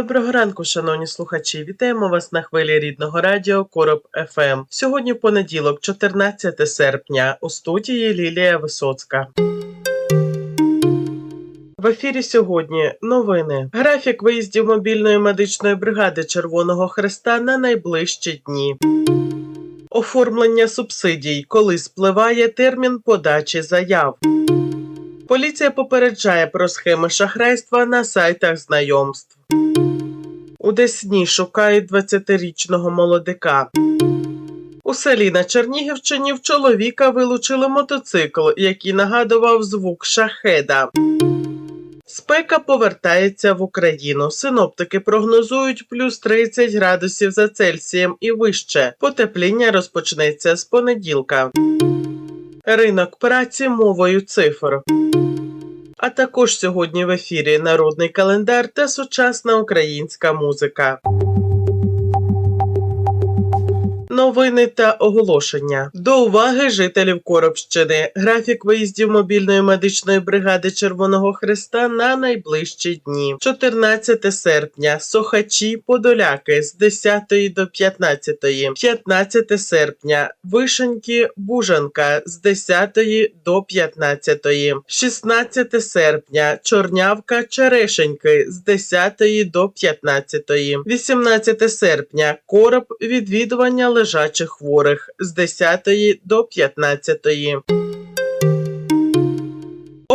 Доброго ранку, шановні слухачі. Вітаємо вас на хвилі рідного радіо Короб ФМ. Сьогодні понеділок, 14 серпня, у студії Лілія Висоцька. В ефірі сьогодні новини. Графік виїздів мобільної медичної бригади Червоного Хреста на найближчі дні. Оформлення субсидій, коли спливає термін подачі заяв. Поліція попереджає про схеми шахрайства на сайтах знайомств. У Десні шукають 20-річного молодика. У селі на Чернігівщині в чоловіка вилучили мотоцикл, який нагадував звук шахеда. Спека повертається в Україну. Синоптики прогнозують плюс 30 градусів за Цельсієм і вище. Потепління розпочнеться з понеділка. Ринок праці мовою цифр. А також сьогодні в ефірі народний календар та сучасна українська музика. Новини та оголошення до уваги жителів Коробщини. Графік виїздів мобільної медичної бригади Червоного Христа на найближчі дні. 14 серпня. Сохачі Подоляки з 10 до 15. 15 серпня. Вишеньки Бужанка з 10 до 15. 16 серпня. Чорнявка Черешеньки з 10 до 15. 18 серпня. Короб відвідування лежачих хворих з 10 до 15.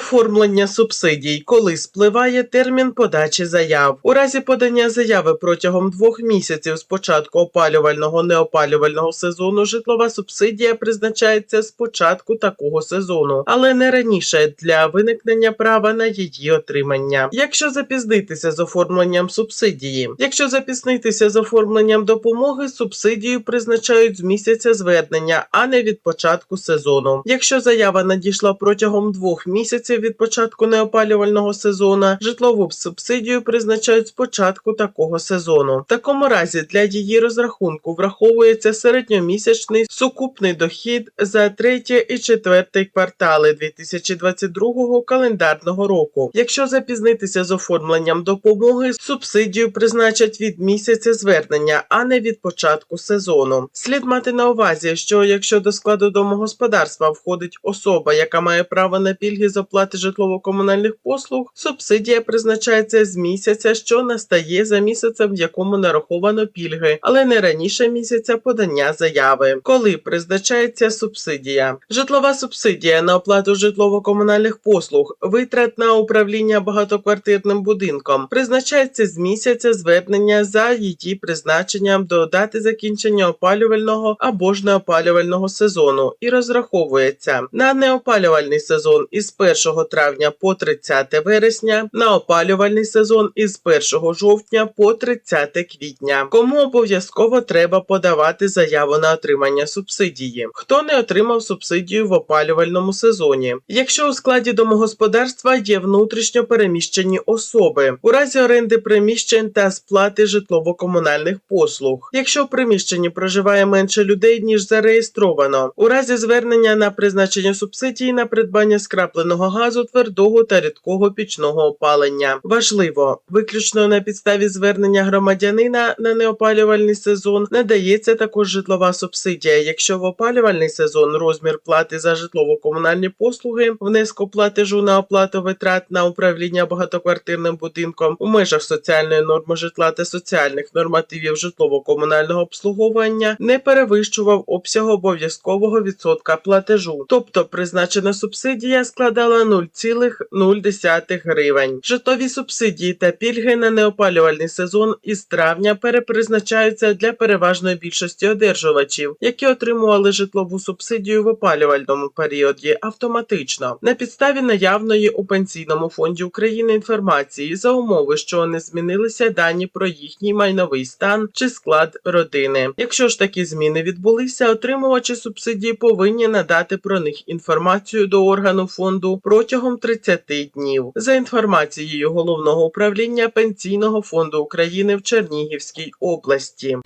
Оформлення субсидій, коли спливає термін подачі заяв. У разі подання заяви протягом двох місяців з початку опалювального неопалювального сезону житлова субсидія призначається з початку такого сезону, але не раніше для виникнення права на її отримання. Якщо запізнитися з оформленням субсидії, якщо запізнитися з оформленням допомоги, субсидію призначають з місяця звернення, а не від початку сезону. Якщо заява надійшла протягом двох місяців від початку неопалювального сезону, житлову субсидію призначають з початку такого сезону. В такому разі для її розрахунку враховується середньомісячний сукупний дохід за третє і четверте квартали 2022 календарного року. Якщо запізнитися з оформленням допомоги, субсидію призначать від місяця звернення, а не від початку сезону. Слід мати на увазі, що якщо до складу домогосподарства входить особа, яка має право на пільги з оплати житлово-комунальних послуг, субсидія призначається з місяця, що настає за місяцем, в якому нараховано пільги, але не раніше місяця подання заяви. Коли призначається субсидія, житлова субсидія на оплату житлово-комунальних послуг, витрат на управління багатоквартирним будинком, призначається з місяця звернення за її призначенням до дати закінчення опалювального або ж неопалювального сезону і розраховується на неопалювальний сезон із 1 травня по 30 вересня, на опалювальний сезон із 1 жовтня по 30 квітня. Кому обов'язково треба подавати заяву на отримання субсидії? Хто не отримав субсидію в опалювальному сезоні? Якщо у складі домогосподарства є внутрішньо переміщені особи, у разі оренди приміщень та сплати житлово-комунальних послуг, якщо в приміщенні проживає менше людей ніж зареєстровано, у разі звернення на призначення субсидії на придбання скрапленого газу, твердого та рідкого пічного опалення. Важливо, виключно на підставі звернення громадянина на неопалювальний сезон надається також житлова субсидія, якщо в опалювальний сезон розмір плати за житлово-комунальні послуги, внеску платежу на оплату витрат на управління багатоквартирним будинком у межах соціальної норми житла та соціальних нормативів житлово-комунального обслуговування не перевищував обсягу обов'язкового відсотка платежу, тобто призначена субсидія складала 0,0 гривень. Житлові субсидії та пільги на неопалювальний сезон із травня перепризначаються для переважної більшості одержувачів, які отримували житлову субсидію в опалювальному періоді автоматично на підставі наявної у пенсійному фонді України інформації за умови, що не змінилися дані про їхній майновий стан чи склад родини. Якщо ж такі зміни відбулися, отримувачі субсидії повинні надати про них інформацію до органу фонду протягом 30 днів. За інформацією головного управління пенсійного фонду України в Чернігівській області.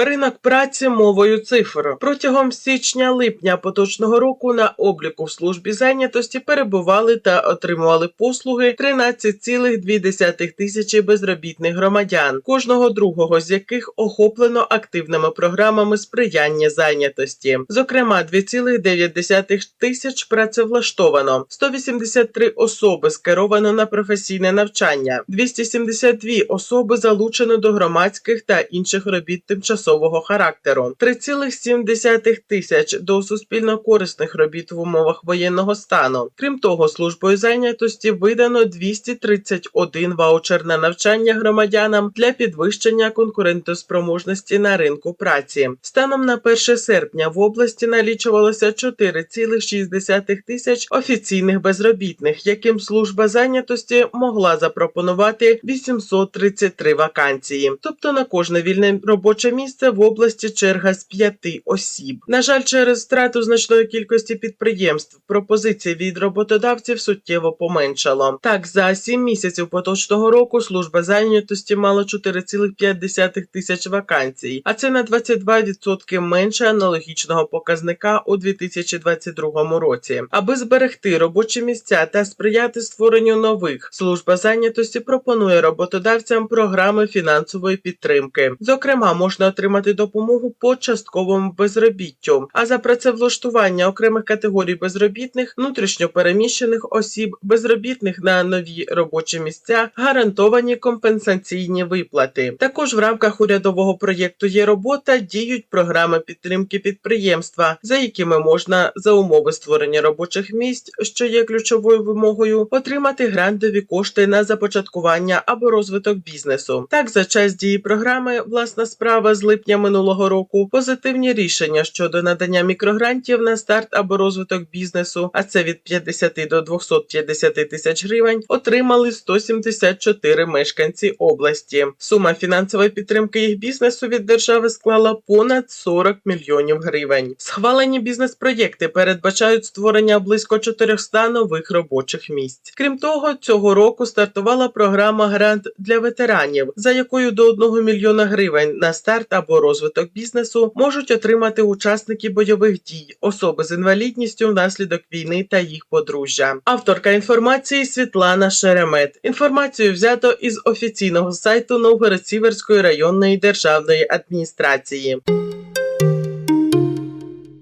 Ринок праці мовою цифр протягом січня-липня поточного року на обліку в службі зайнятості перебували та отримували послуги 13,2 тисячі безробітних громадян, кожного другого з яких охоплено активними програмами сприяння зайнятості. Зокрема, 2,9 тисяч працевлаштовано, 183 особи скеровано на професійне навчання, 272 особи залучено до громадських та інших робіт тимчасового характеру, 3,7 тисяч до суспільно корисних робіт в умовах воєнного стану. Крім того, службою зайнятості видано 231 ваучер на навчання громадянам для підвищення конкурентоспроможності на ринку праці. Станом на 1 серпня в області налічувалося 4,6 тисяч офіційних безробітних, яким служба зайнятості могла запропонувати 833 вакансії. Тобто на кожне вільне робоче місце в області черга з п'яти осіб. На жаль, через втрату значної кількості підприємств пропозиції від роботодавців суттєво поменшало. Так, за 7 місяців поточного року служба зайнятості мала 4,5 тисяч вакансій, а це на 22% менше аналогічного показника у 2022 році. Аби зберегти робочі місця та сприяти створенню нових, служба зайнятості пропонує роботодавцям програми фінансової підтримки. Зокрема, можна отримати допомогу по частковому безробіттю, а за працевлаштування окремих категорій безробітних, внутрішньопереміщених осіб, безробітних на нові робочі місця гарантовані компенсаційні виплати. Також в рамках урядового проєкту є робота, діють програми підтримки підприємства, за якими можна за умови створення робочих місць, що є ключовою вимогою, отримати грантові кошти на започаткування або розвиток бізнесу. Так, за час дії програми власна справа з липня минулого року позитивні рішення щодо надання мікрогрантів на старт або розвиток бізнесу, а це від 50 до 250 тисяч гривень, отримали 174 мешканці області. Сума фінансової підтримки їх бізнесу від держави склала понад 40 мільйонів гривень. Схвалені бізнес-проєкти передбачають створення близько 400 нових робочих місць. Крім того, цього року стартувала програма Грант для ветеранів, за якою до 1 мільйона гривень на старт або розвиток бізнесу можуть отримати учасники бойових дій, особи з інвалідністю внаслідок війни та їх подружжя. Авторка інформації Світлана Шеремет. Інформацію взято із офіційного сайту Новгород-Сіверської районної державної адміністрації.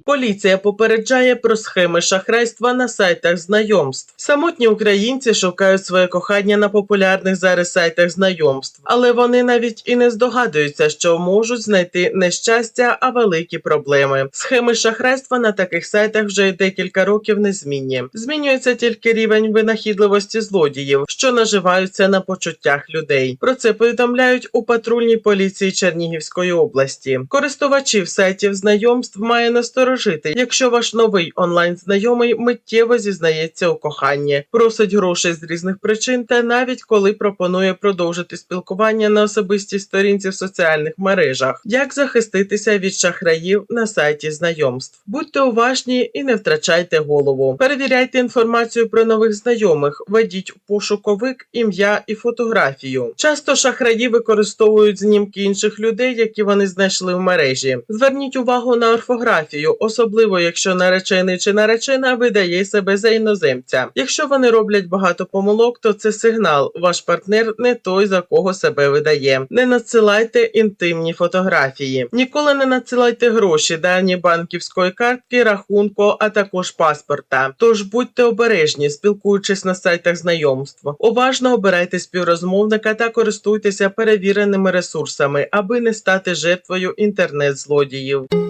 Поліція попереджає про схеми шахрайства на сайтах знайомств. Самотні українці шукають своє кохання на популярних зараз сайтах знайомств, але вони навіть і не здогадуються, що можуть знайти не щастя, а великі проблеми. Схеми шахрайства на таких сайтах вже декілька років незмінні. Змінюється тільки рівень винахідливості злодіїв, що наживаються на почуттях людей. Про це повідомляють у патрульній поліції Чернігівської області. Користувачів сайтів знайомств має насторожити, якщо ваш новий онлайн знайомий миттєво зізнається у коханні, просить грошей з різних причин, та навіть коли пропонує продовжити спілкування на особистій сторінці в соціальних мережах. Як захиститися від шахраїв на сайті знайомств? Будьте уважні і не втрачайте голову. Перевіряйте інформацію про нових знайомих, введіть у пошуковик ім'я і фотографію. Часто шахраї використовують знімки інших людей, які вони знайшли в мережі. Зверніть увагу на орфографію, особливо якщо наречений чи наречена видає себе за іноземця. Якщо вони роблять багато помилок, то це сигнал. Ваш партнер не той, за кого себе видає. Не надсилайте інтимні фотографії. Ніколи не надсилайте гроші, дані банківської картки, рахунку, а також паспорта. Тож будьте обережні, спілкуючись на сайтах знайомств. Уважно обирайте співрозмовника та користуйтеся перевіреними ресурсами, аби не стати жертвою інтернет-злодіїв.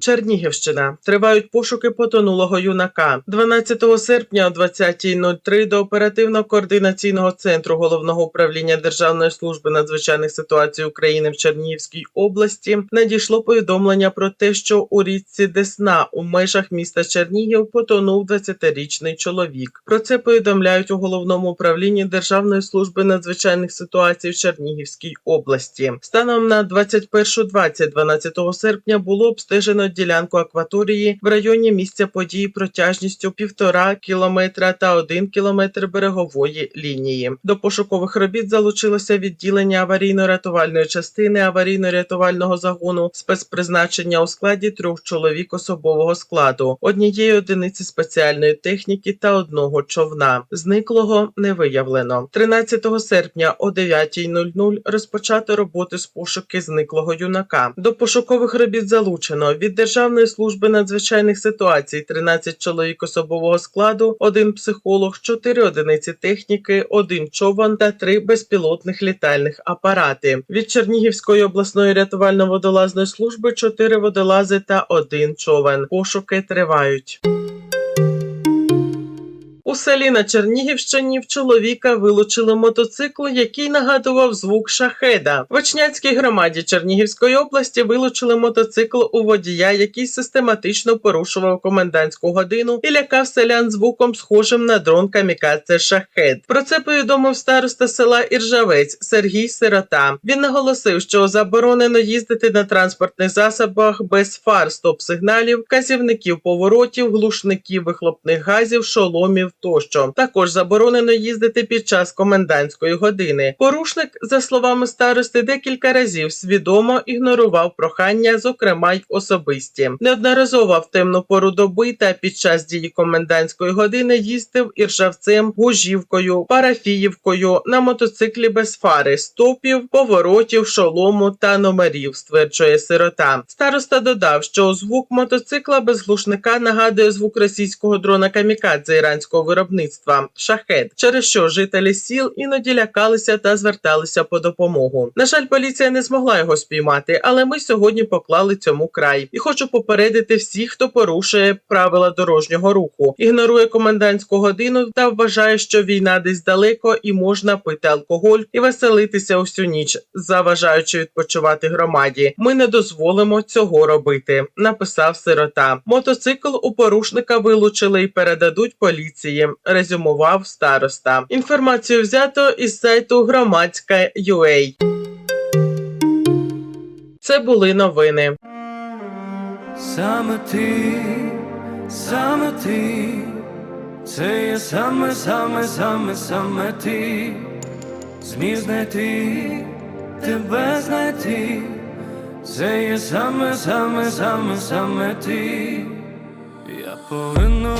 Чернігівщина тривають пошуки потонулого юнака. 12 серпня о 20.03 до оперативно-координаційного центру головного управління Державної служби надзвичайних ситуацій України в Чернігівській області надійшло повідомлення про те, що у річці Десна у межах міста Чернігів потонув 20-річний чоловік. Про це повідомляють у головному управлінні Державної служби надзвичайних ситуацій в Чернігівській області. Станом на 21.20 12 серпня було обстежено ділянку акваторії в районі місця події протяжністю півтора кілометра та один кілометр берегової лінії. До пошукових робіт залучилося відділення аварійно-рятувальної частини аварійно-рятувального загону спецпризначення у складі трьох чоловік особового складу, однієї одиниці спеціальної техніки та одного човна. Зниклого не виявлено. 13 серпня о 9.00 розпочато роботи з пошуки зниклого юнака. До пошукових робіт залучено від Державної служби надзвичайних ситуацій 13 чоловік особового складу, один психолог, 4 одиниці техніки, один човен та 3 безпілотних літальних апарати. Від Чернігівської обласної рятувально-водолазної служби 4 водолази та один човен. Пошуки тривають. У селі на Чернігівщині в чоловіка вилучили мотоцикл, який нагадував звук шахеда. В Очняцькій громаді Чернігівської області вилучили мотоцикл у водія, який систематично порушував комендантську годину і лякав селян звуком, схожим на дрон камікадзе шахед. Про це повідомив староста села Іржавець Сергій Сирота. Він наголосив, що заборонено їздити на транспортних засобах без фар, стоп-сигналів, вказівників поворотів, глушників вихлопних газів, шоломів тощо. Також заборонено їздити під час комендантської години. Порушник, за словами старости, декілька разів свідомо ігнорував прохання, зокрема й особисті. Неодноразово в темну пору доби та під час дії комендантської години їздив іржавцем, гужівкою, парафіївкою на мотоциклі без фари, стопів, поворотів, шолому та номерів, стверджує сирота. Староста додав, що звук мотоцикла без глушника нагадує звук російського дрона камікадзе іранського виробництва шахет, через що жителі сіл іноді лякалися та зверталися по допомогу. На жаль, поліція не змогла його спіймати, але ми сьогодні поклали цьому край. І хочу попередити всіх, хто порушує правила дорожнього руху, ігнорує комендантську годину та вважає, що війна десь далеко і можна пити алкоголь і веселитися усю ніч, заважаючи відпочивати громаді. Ми не дозволимо цього робити. Написав сирота. Мотоцикл у порушника вилучили і передадуть поліції. Резюмував староста. Інформацію взято із сайту громадська.ua. Це були новини. Саме ти, саме ти, це є саме, саме, саме, саме ти, зміг знайти, тебе знайти, це є саме, саме, саме, саме ти, я повинна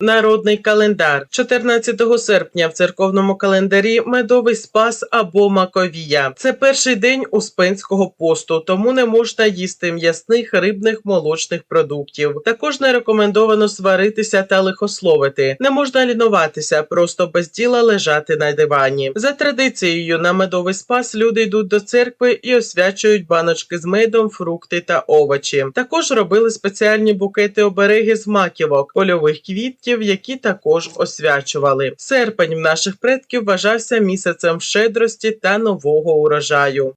Народний календар 14 серпня в церковному календарі медовий спас або маковія. Це перший день успенського посту, тому не можна їсти м'ясних, рибних, молочних продуктів. Також не рекомендовано сваритися та лихословити. Не можна лінуватися, просто без діла лежати на дивані. За традицією на медовий спас люди йдуть до церкви і освячують баночки з медом, фрукти та овочі. Також робили спеціальні букети обереги з маківок, польових квітків, які також освячували. Серпень в наших предків вважався місяцем щедрості та нового урожаю.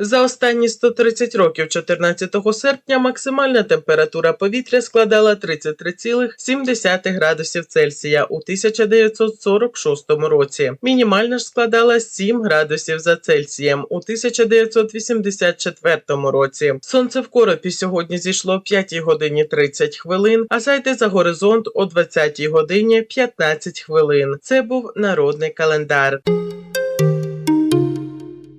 За останні 130 років 14 серпня максимальна температура повітря складала 33,7 градусів Цельсія у 1946 році. Мінімальна ж складала 7 градусів за Цельсієм у 1984 році. Сонце в коропі сьогодні зійшло о 5 годині 30 хвилин, а зайде за горизонт о 20 годині 15 хвилин. Це був народний календар.